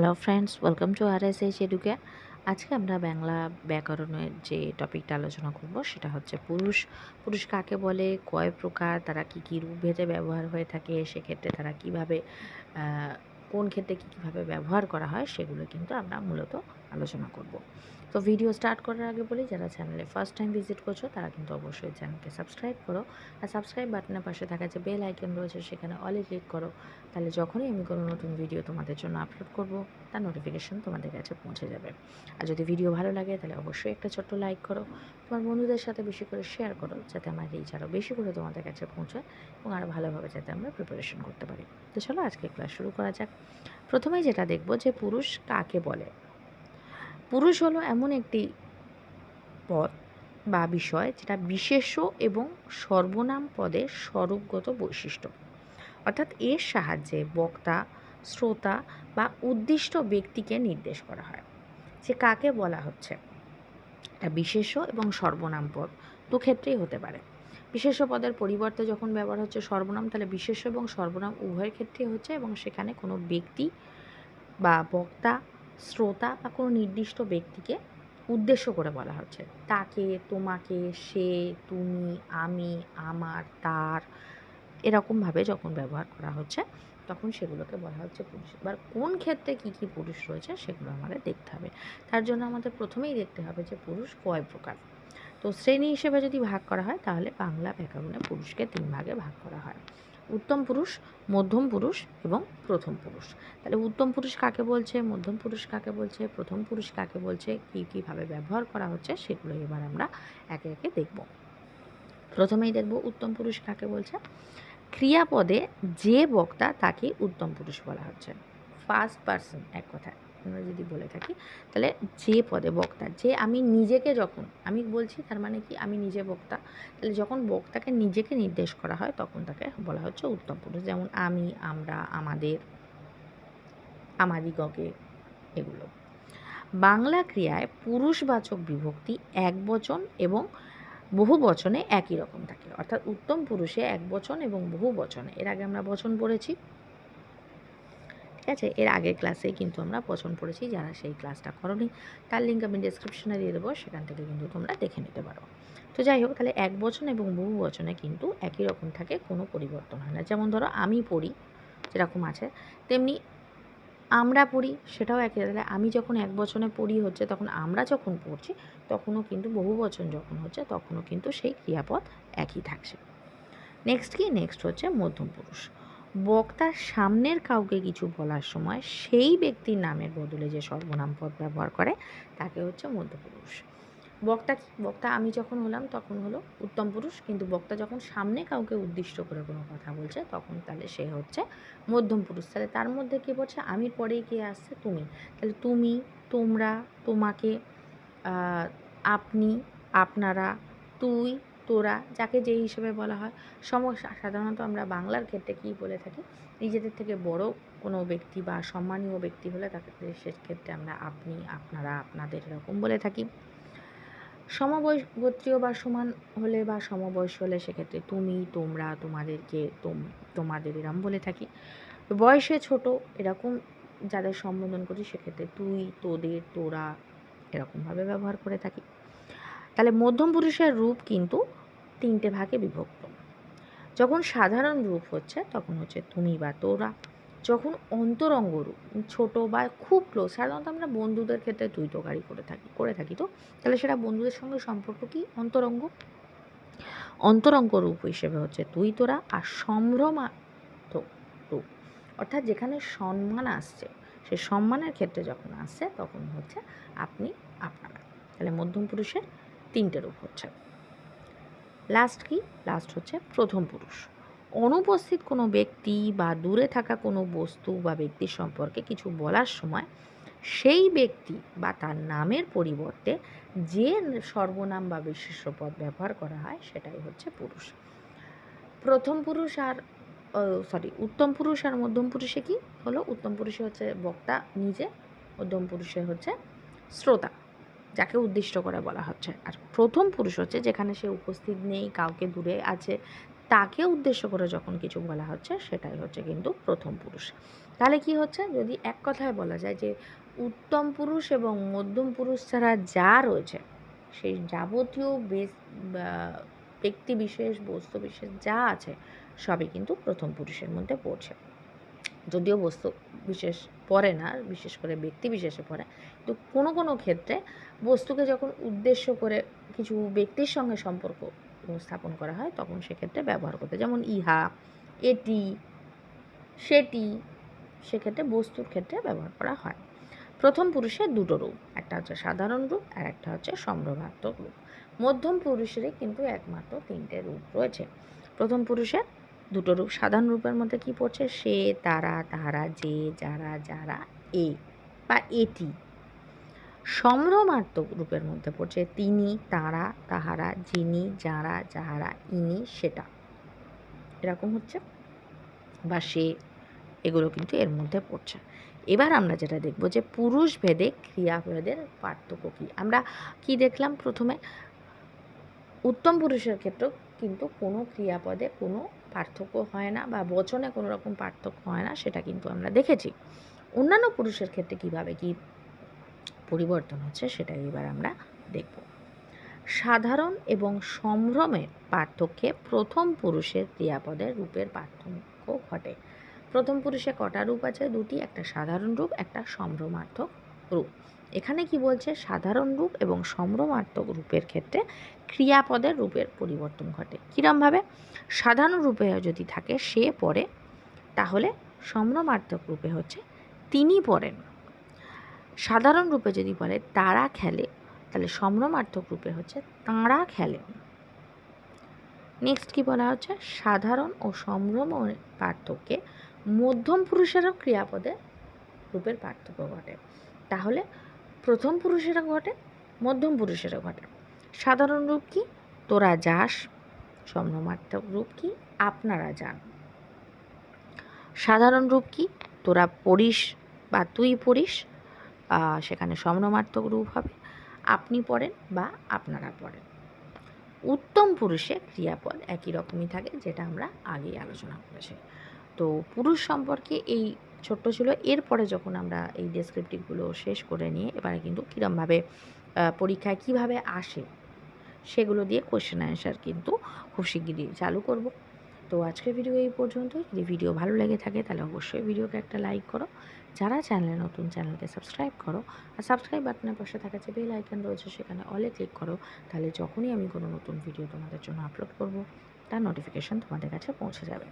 Hello friends welcome to R S H এডুকে আজকে আমরা বাংলা ব্যাকরণের যে টপিকটা আলোচনা করব, সেটা হচ্ছে পুরুষ। পুরুষ কাকে বলে? কয় প্রকার? তারা কী কী রূপ ভেদে ব্যবহার হয়ে থাকে? সেক্ষেত্রে তারা কীভাবে কোন ক্ষেত্রে কী, কীভাবে ব্যবহার করা হয়? সেগুলো কিন্তু আমরা মূলত আলোচনা করব। তো ভিডিও স্টার্ট করার আগে বলি, যারা চ্যানেলে ফার্স্ট টাইম ভিজিট করছ, তারা কিন্তু অবশ্যই চ্যানেলকে সাবস্ক্রাইব করো। আর সাবস্ক্রাইব বাটনের পাশে থাকা যে বেল আইকন রয়েছে, সেখানে অলে ক্লিক করো। তাহলে যখনই আমি কোনো নতুন ভিডিও তোমাদের জন্য আপলোড করব, তার নোটিফিকেশন তোমাদের কাছে পৌঁছে যাবে। আর যদি ভিডিও ভালো লাগে, তাহলে অবশ্যই একটা ছোট্ট লাইক করো। তোমার বন্ধুদের সাথে বেশি করে শেয়ার করো, যাতে আমার রিচ আরও বেশি করে তোমাদের কাছে পৌঁছায় এবং আরও ভালোভাবে যাতে আমরা প্রিপারেশন করতে পারি। তো চলো আজকে ক্লাস শুরু করা যাক। প্রথমেই যেটা দেখব যে পুরুষ কাকে বলে? পুরুষ হলো এমন একটি পদ বা বিষয় যেটা বিশেষ্য এবং সর্বনাম পদের স্বরূপগত বৈশিষ্ট্য। অর্থাৎ এর সাহায্যে বক্তা, শ্রোতা বা উদ্দিষ্ট ব্যক্তিকে নির্দেশ করা হয়। যে কাকে বলা হচ্ছে। এটা বিশেষ্য এবং সর্বনাম পদ দু ক্ষেত্রেই হতে পারে। বিশেষ্য পদের পরিবর্তে যখন ব্যবহার হচ্ছে সর্বনাম, তাহলে বিশেষ্য এবং সর্বনাম উভয়ের ক্ষেত্রেই হচ্ছে এবং সেখানে কোনো ব্যক্তি বা বক্তা শ্রোতা বা কোনো নির্দিষ্ট ব্যক্তিকে উদ্দেশ্য করে বলা হচ্ছে। তাকে, তোমাকে, সে, তুমি, আমি, আমার, তার এরকমভাবে যখন ব্যবহার করা হচ্ছে, তখন সেগুলোকে বলা হচ্ছে পুরুষ। এবার কোন ক্ষেত্রে কী কী পুরুষ রয়েছে সেগুলো আমাদের দেখতে হবে। তার জন্য আমাদের প্রথমেই দেখতে হবে যে পুরুষ কয় প্রকার। তো শ্রেণি হিসেবে যদি ভাগ করা হয়, তাহলে বাংলা ব্যাকরণে পুরুষকে তিন ভাগে ভাগ করা হয়। উত্তম পুরুষ, মধ্যম পুরুষ এবং প্রথম পুরুষ। তাহলে উত্তম পুরুষ কাকে বলছে, মধ্যম পুরুষ কাকে বলছে, প্রথম পুরুষ কাকে বলছে, কী কীভাবে ব্যবহার করা হচ্ছে, সেগুলো এবার আমরা একে একে দেখব। প্রথমেই দেখব উত্তম পুরুষ কাকে বলছে। ক্রিয়াপদে যে বক্তা তাকে উত্তম পুরুষ বলা হচ্ছে। ফার্স্ট পার্সন এক কথা আমরা যদি বলে থাকি, তাহলে যে পদে বক্তা, যে আমি নিজেকে যখন, আমি বলছি তার মানে কি আমি নিজে বক্তা, তাহলে যখন বক্তাকে নিজেকে নির্দেশ করা হয়, তখন তাকে বলা হচ্ছে উত্তম পুরুষ। যেমন আমি, আমরা, আমাদের, আমাদিগকে, এগুলো। বাংলা ক্রিয়ায় পুরুষবাচক বিভক্তি এক বচন এবং বহু বচনে একই রকম থাকে। অর্থাৎ উত্তম পুরুষে এক বচন এবং বহু বচনে। এর আগে আমরা বচন পড়েছি। আছে? এর আগের ক্লাসেই কিন্তু আমরা পছন্দ পড়েছি যারা সেই ক্লাসটা করনি, তার লিঙ্ক আমি ডিসক্রিপশনে দিয়ে দেবো, সেখান থেকে কিন্তু তোমরা দেখে নিতে পারো। তো যাই হোক, তাহলে এক বচন এবং বহু বচনে কিন্তু একই রকম থাকে, কোনো পরিবর্তন হয় না। যেমন ধরো, আমি পড়ি, যেরকম আছে, তেমনি আমরা পড়ি, সেটাও একই তাহলে আমি যখন এক বচনে পড়ি হচ্ছে, তখন আমরা যখন পড়ছি, তখনও কিন্তু বহু বচন যখন হচ্ছে, তখনও কিন্তু সেই ক্রিয়াপদ একই থাকছে। নেক্সট কি? নেক্সট হচ্ছে মধ্যম পুরুষ। বক্তার সামনের কাউকে কিছু বলার সময় সেই ব্যক্তির নামের বদলে যে সর্বনাম পদ ব্যবহার করে, তাকে হচ্ছে মধ্যপুরুষ। বক্তা বক্তা আমি যখন হলাম তখন হলো উত্তম পুরুষ, কিন্তু বক্তা যখন সামনে কাউকে উদ্দিষ্ট করে কোনো কথা বলছে, তখন তাহলে সে হচ্ছে মধ্যম পুরুষ। তাহলে তার মধ্যে কে বলছে? আমি পরেই কে আসছে? তুমি। তাহলে তুমি, তোমরা, তোমাকে আপনি, আপনারা, তুই তোরা, যাকে যে হিসেবে বলা হয়। সমস্যা সাধারণত আমরা বাংলার ক্ষেত্রে কী বলে থাকি? নিজেদের থেকে বড় কোনো ব্যক্তি বা সম্মানীয় ব্যক্তি হলে তাকে সেক্ষেত্রে আমরা আপনি, আপনারা, আপনাদের এরকম বলে থাকি। সমবয়স গোত্রীয় বা সমান হলে বা সমবয়স হলে সেক্ষেত্রে তুমি, তোমরা, তোমাদেরকে, তোম, তোমাদের এরম বলে থাকি। বয়সে ছোট এরকম যাদের সম্বোধন করি সেক্ষেত্রে তুই, তোদের, তোরা এরকমভাবে ব্যবহার করে থাকি। তাহলে মধ্যম পুরুষের রূপ কিন্তু তিনটে ভাগে বিভক্ত। যখন সাধারণ রূপ হচ্ছে, তখন হচ্ছে তুমি বা তোরা। যখন অন্তরঙ্গ রূপ, ছোট বা খুব ক্লোজ সাধারণত আমরা বন্ধুদের ক্ষেত্রে তুই তোকারি করে থাকি করে থাকি তো? তাহলে সেটা বন্ধুদের সঙ্গে সম্পর্ক কি? অন্তরঙ্গ? অন্তরঙ্গ রূপ হিসেবে হচ্ছে তুই, তোরা আর সম্ভ্রমাত্মক রূপ। অর্থাৎ যেখানে সম্মান আসছে, সে সম্মানের ক্ষেত্রে যখন আসছে, তখন হচ্ছে আপনি আপনারা। তাহলে মধ্যম পুরুষের তিনটে রূপ হচ্ছে। লাস্ট কি? লাস্ট হচ্ছে প্রথম পুরুষ। অনুপস্থিত কোনো ব্যক্তি বা দূরে থাকা কোনো বস্তু বা ব্যক্তির সম্পর্কে কিছু বলার সময় সেই ব্যক্তি বা তার নামের পরিবর্তে যে সর্বনাম বা বিশেষ্য পদ ব্যবহার করা হয় সেটাই হচ্ছে পুরুষ। প্রথম পুরুষ আর সরি উত্তম পুরুষ আর মধ্যম পুরুষে কি হলো? উত্তম পুরুষে হচ্ছে বক্তা নিজে, মধ্যম পুরুষে হচ্ছে শ্রোতা। যাকে উদ্দিষ্ট করে বলা হচ্ছে। আর প্রথম পুরুষ হচ্ছে যেখানে সে উপস্থিত নেই, কাউকে দূরে আছে, তাকে উদ্দেশ্য করে যখন কিছু বলা হচ্ছে, সেটাই হচ্ছে কিন্তু প্রথম পুরুষ। তাহলে কি হচ্ছে? যদি এক কথায় বলা যায় যে উত্তম পুরুষ এবং মধ্যম পুরুষ ছাড়া যা রয়েছে, সেই যাবতীয় বেশ ব্যক্তি বিশেষ, বস্তু বিশেষ যা আছে, সবই কিন্তু প্রথম পুরুষের মধ্যে পড়ছে। যদিও বস্তু বিশেষ পড়ে না, বিশেষ করে ব্যক্তি বিশেষে পড়ে, কিন্তু কোনো কোনো ক্ষেত্রে বস্তুকে যখন উদ্দেশ্য করে কিছু ব্যক্তির সঙ্গে সম্পর্ক স্থাপন করা হয়, তখন সেক্ষেত্রে ব্যবহার করতে যেমন ইহা, এটি, সেটি সেক্ষেত্রে বস্তুর ক্ষেত্রে ব্যবহার করা হয়। প্রথম পুরুষের দুটো রূপ, একটা হচ্ছে সাধারণ রূপ আর একটা হচ্ছে সম্ভ্রমাত্মক রূপ। মধ্যম পুরুষেরই কিন্তু একমাত্র তিনটে রূপ রয়েছে। প্রথম পুরুষের দুটো রূপ, সাধারণ রূপের মধ্যে কি পড়ছে? সে, তারা, তাহারা, যে, যারা যারা, এ বা এটি। সম্ভ্রমাত্মক রূপের মধ্যে পড়ছে তিনি, তারা, তাহারা, যিনি, যারা, যাহারা, ইনি, সেটা। এরকম হচ্ছে। বা সে, এগুলো কিন্তু এর মধ্যে পড়ছে। এবার আমরা যেটা দেখব যে পুরুষ ভেদে ক্রিয়াভেদের পার্থক্য কী? আমরা কি দেখলাম প্রথমে? উত্তম পুরুষের ক্ষেত্রেও কিন্তু কোনো ক্রিয়াপদে কোনো পার্থক্য হয় না বা বচনে কোনো রকম পার্থক্য হয় না, সেটা কিন্তু আমরা দেখেছি। অন্যান্য পুরুষের ক্ষেত্রে কীভাবে কি পরিবর্তন হচ্ছে, সেটা এবার আমরা দেখব। সাধারণ এবং সম্ভ্রমের পার্থক্যে প্রথম পুরুষের ক্রিয়াপদের রূপের পার্থক্য ঘটে। প্রথম পুরুষে কটা রূপ আছে? দুটি, একটা সাধারণ রূপ, একটা সম্ভ্রমার্থক রূপ। এখানে কি বলছে? সাধারণ রূপ এবং সম্ভ্রমার্থক রূপের ক্ষেত্রে ক্রিয়াপদের রূপের পরিবর্তন ঘটে। কীরমভাবে সাধারণ রূপে যদি থাকে, সে পড়ে তাহলে সম্ভ্রমার্থক রূপে হচ্ছে তিনি পড়েন সাধারণ রূপে যদি বলে তারা খেলে, তাহলে সম্ভ্রমার্থক রূপে হচ্ছে তাঁরা খেলেন। নেক্সট কি বলা হচ্ছে? সাধারণ ও সম্ভ্রম পার্থক্যে মধ্যম পুরুষেরও ক্রিয়াপদে রূপের পার্থক্য ঘটে। তাহলে প্রথম পুরুষেরও ঘটে, মধ্যম পুরুষেরও ঘটে। সাধারণ রূপ কি? তোরা যাস। সম্ভ্রমার্থক রূপ কি? আপনারা যান। সাধারণ রূপ কি? তোরা পড়িস বা তুই পড়িস সেখানে সম্ভ্রমার্থক রূপ হবে। আপনি পড়েন বা আপনারা পড়েন। উত্তম পুরুষে ক্রিয়াপদ একই রকমই থাকে, যেটা আমরা আগেই আলোচনা করেছি। তো পুরুষ সম্পর্কে এই ছোট্ট ছিল। এরপরে যখন আমরা এই ডেসক্রিপটিভগুলো শেষ করে নিয়ে, এবারে কিন্তু কীরমভাবে পরীক্ষায় কীভাবে আসে, সেগুলো দিয়ে কোয়েশ্চেন অ্যান্সার কিন্তু খুব শিগগিরই চালু করব। তো আজকের ভিডিও এই পর্যন্তই। যদি ভিডিও ভালো লেগে থাকে, তাহলে অবশ্যই ভিডিওকে একটা লাইক করো। যারা চ্যানেলে নতুন চ্যানেলকে সাবস্ক্রাইব করো। আর সাবস্ক্রাইব বাটনের পাশে থাকা যে বেল আইকন রয়েছে, সেখানে অলে ক্লিক করো। তাহলে যখনই আমি কোনো নতুন ভিডিও তোমাদের জন্য আপলোড করব, তার নোটিফিকেশান তোমাদের কাছে পৌঁছে যাবে।